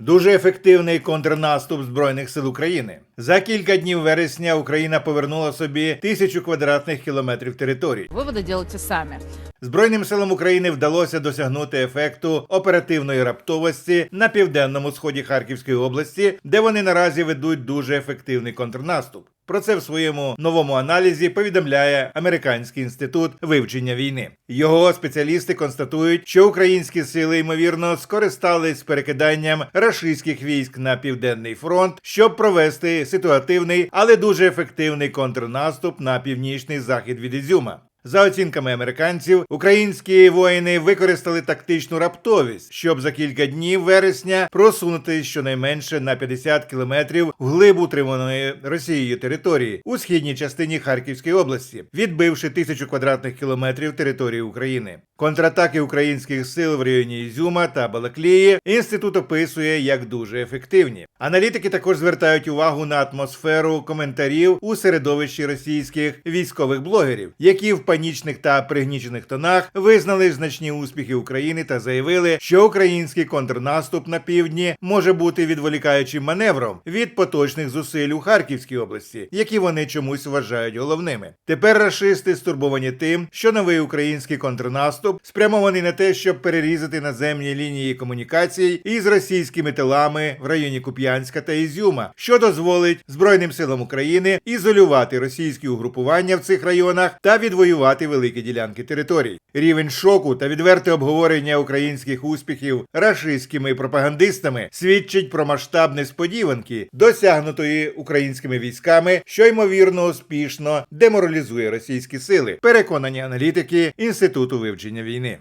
Дуже ефективний контрнаступ збройних сил України. За кілька днів вересня Україна повернула собі тисячу квадратних кілометрів територій. Виводи делайте самі. Збройним силам України вдалося досягнути ефекту оперативної раптовості на південному сході Харківської області, де вони наразі ведуть дуже ефективний контрнаступ. Про це в своєму новому аналізі повідомляє Американський інститут вивчення війни. Його спеціалісти констатують, що українські сили ймовірно скористались перекиданням рашистських військ на південний фронт, щоб провести ситуативний, але дуже ефективний контрнаступ на північний захід від Ізюма. За оцінками американців, українські воїни використали тактичну раптовість, щоб за кілька днів вересня просунути щонайменше на 50 кілометрів вглиб утриманої Росією території у східній частині Харківської області, відбивши тисячу квадратних кілометрів території України. Контратаки українських сил в районі Ізюма та Балаклії інститут описує як дуже ефективні. Аналітики також звертають увагу на атмосферу коментарів у середовищі російських військових блогерів, які в панічних та пригнічених тонах визнали значні успіхи України та заявили, що український контрнаступ на півдні може бути відволікаючим маневром від поточних зусиль у Харківській області, які вони чомусь вважають головними. Тепер рашисти стурбовані тим, що новий український контрнаступ спрямований на те, щоб перерізати наземні лінії комунікацій із російськими тилами в районі Куп'янська та Ізюма, що дозволить Збройним силам України ізолювати російські угрупування в цих районах та відвоювати великі ділянки територій. Рівень шоку та відверте обговорення українських успіхів рашистськими пропагандистами свідчить про масштаб несподіванки, досягнутої українськими військами, що ймовірно успішно деморалізує російські сили. Переконані аналітики інституту вивчення війни.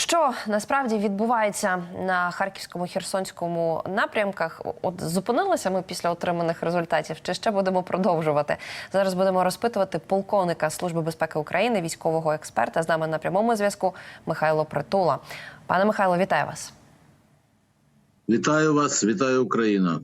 Що насправді відбувається на харківському херсонському напрямках? От зупинилися ми після отриманих результатів, чи ще будемо продовжувати? Зараз будемо розпитувати полковника Служби безпеки України, військового експерта з нами на прямому зв'язку Михайло Притула. Пане Михайло, вітаю вас. Вітаю вас, вітаю Україна.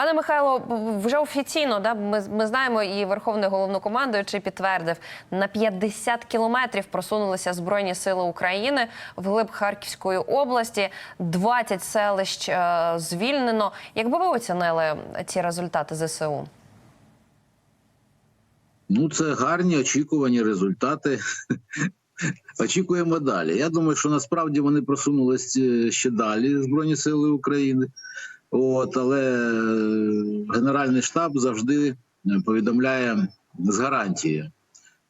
Пане Михайло, вже офіційно да ми, ми знаємо, і Верховний головнокомандуючий підтвердив на 50 кілометрів просунулися збройні сили України вглиб Харківської області. 20 селищ е, звільнено. Якби ви оцінили ці результати ЗСУ? Ну, це гарні очікувані результати. Очікуємо далі. Я думаю, що насправді вони просунулися ще далі Збройні Сили України. От, але е, Генеральний штаб завжди е, повідомляє з гарантією.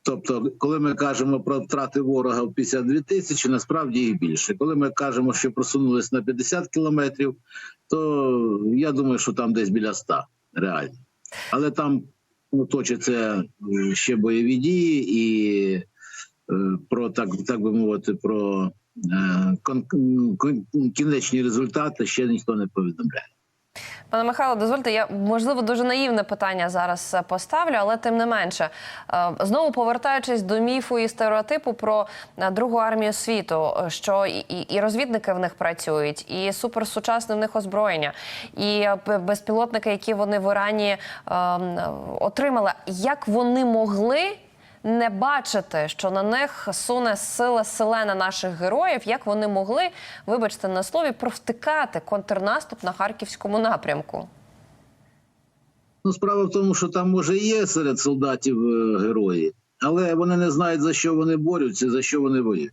Тобто, коли ми кажемо про втрати ворога в 52 тисячі, насправді їх більше. Коли ми кажемо, що просунулись на 50 кілометрів, то я думаю, що там десь біля 100, реально. Але там ну, точаться е, ще бойові дії, і про так, так би мовити, про кінечні результати ще ніхто не повідомляє. Пане Михайло, дозвольте, я можливо дуже наївне питання зараз е, поставлю, але тим не менше, Е, знову повертаючись до міфу і стереотипу про е, другу армію світу, е, що і, розвідники в них працюють, і суперсучасне в них озброєння, і е, безпілотники, які вони в Ірані е, отримали, як вони могли не бачити, що на них суне сила селена наших героїв, як вони могли, вибачте на слові, провтикати контрнаступ на харківському напрямку. Ну, справа в тому, що там може є серед солдатів е, герої, але вони не знають, за що вони борються, за що вони воюють.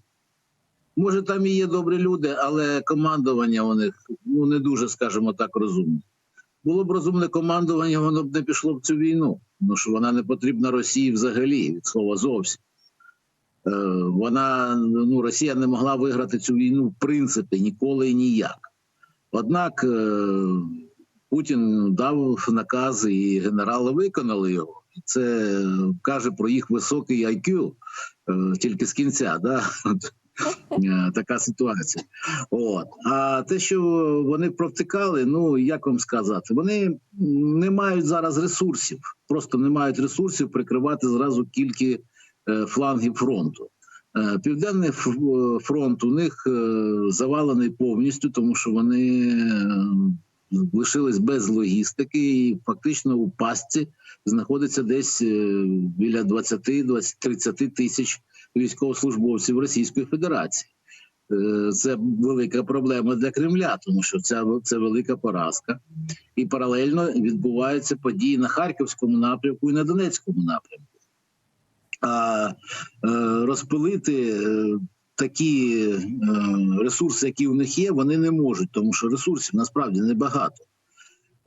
Може, там і є добрі люди, але командування у них ну, не дуже, скажімо так, розумне. Було б розумне командування, воно б не пішло в цю війну, тому що вона не потрібна Росії взагалі, від слова зовсім. Е, вона, ну, Росія не могла виграти цю війну в принципі ніколи і ніяк. Однак е, Путін дав наказ, і генерали виконали його. Це каже про їх високий IQ, е, тільки з кінця. Да? Е, Така ситуація. От. А те, що вони провтикали, ну як вам сказати, вони не мають зараз ресурсів, просто не мають ресурсів прикривати зразу кілька е, флангів фронту. Е, Південний фронт у них завалений повністю, тому що вони лишились без логістики, і фактично у пастці знаходиться десь біля 20-30 тисяч військовослужбовців Російської Федерації. Е, Це велика проблема для Кремля, тому що ця це велика поразка, і паралельно відбуваються події на харківському напрямку і на Донецькому напрямку. А е, розпилити е, такі ресурси, які в них є, вони не можуть, тому що ресурсів насправді небагато.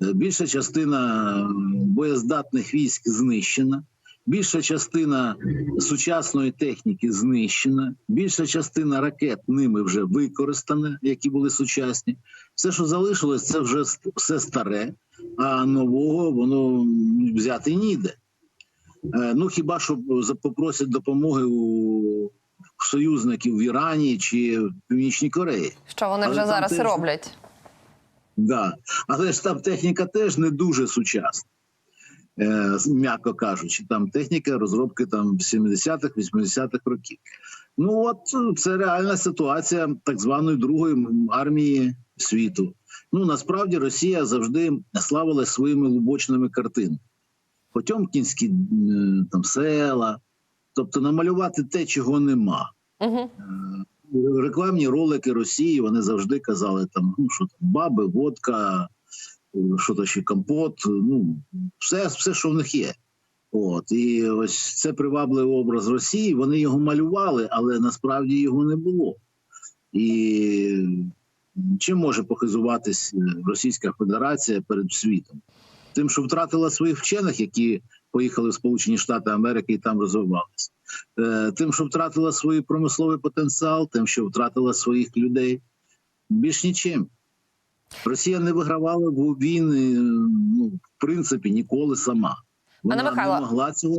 Більша частина боєздатних військ знищена, більша частина сучасної техніки знищена, більша частина ракет ними вже використана, які були сучасні. Все, що залишилось, це вже все старе, а нового воно взяти ніде. Е, Ну хіба що попросять допомоги у союзників в Ірані чи в Північній Кореї. Що вони вже зараз теж- роблять? Да. Але ж там техніка теж не дуже сучасна, м'яко кажучи. Там техніка розробки там 70-х, 80-х років. Ну от е, це реальна ситуація так званої другої армії світу. Ну насправді Росія завжди славила своїми лубочними картинами. Потьомкінські е, там села, тобто намалювати те, чого нема Угу. рекламні ролики Росії вони завжди казали там, ну що там, баби, водка, е, що то ще компот, ну все, все, що в них є. От і ось це привабливий образ Росії. Вони його малювали, але насправді його не було. І чим може похизуватись е, Російська Федерація перед світом? Тим, що втратила своїх вчених, які поїхали в Сполучені Штати Америки і там розвивалися. Е, тим, що втратила свій промисловий потенціал, тим, що втратила своїх людей. Більш нічим. Росія не вигравала в війни, ну, в принципі, ніколи сама. Вона Пане Михайло. не могла цього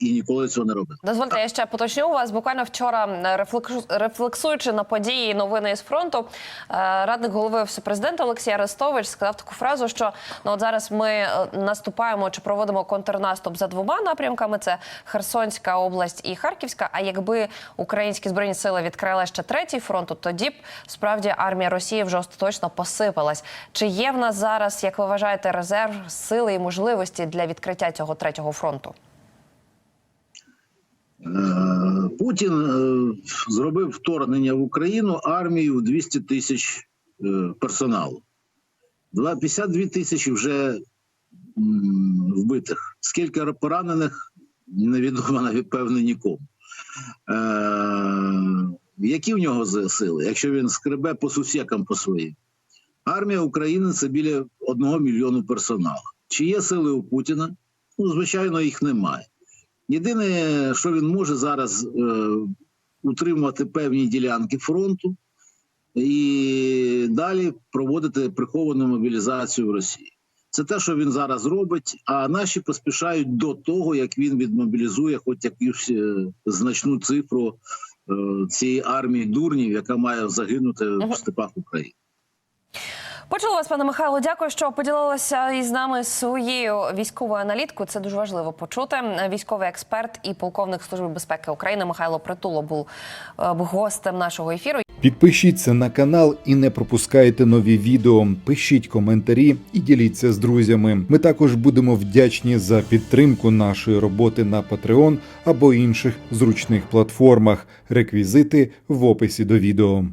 і ніколи цього не робила. Дозвольте, я ще поточню у вас. Буквально вчора рефлексуючи на події новини із фронту, е, радник голови офісу президента Олексій Арестович сказав таку фразу, що ну от зараз ми е, наступаємо чи проводимо контрнаступ за двома напрямками: це Херсонська область і Харківська. А якби українські збройні сили відкрили ще третій фронт, то тоді б справді армія Росії вже остаточно посипалась. Чи є в нас зараз, як ви вважаєте, резерв сили і можливості для відкриття цього третього фронту? Е, Путін е, зробив вторгнення в Україну армію в 200 тисяч е, персоналу. 52 тисячі вже вбитих. Скільки поранених, невідомо навіть певне нікому. Які в нього сили, якщо він скребе по сусікам по своїм? Армія України це біля одного мільйону персоналу. Чи є сили у Путіна? Ну, звичайно, їх немає. Єдине, що він може зараз е, утримувати певні ділянки фронту і далі проводити приховану мобілізацію в Росії. Це те, що він зараз робить. А наші поспішають до того, як він відмобілізує хоч якусь е, значну цифру е, цієї армії дурнів, яка має загинути в степах України. Почула вас, пане Михайло. Дякую, що поділилися із нами своєю військовою аналіткою. Це дуже важливо почути. Військовий експерт і полковник служби безпеки України Михайло Притуло був е, гостем нашого ефіру. Підпишіться на канал і не пропускайте нові відео. Пишіть коментарі і діліться з друзями. Ми також будемо вдячні за підтримку нашої роботи на Patreon або інших зручних платформах. Реквізити в описі до відео.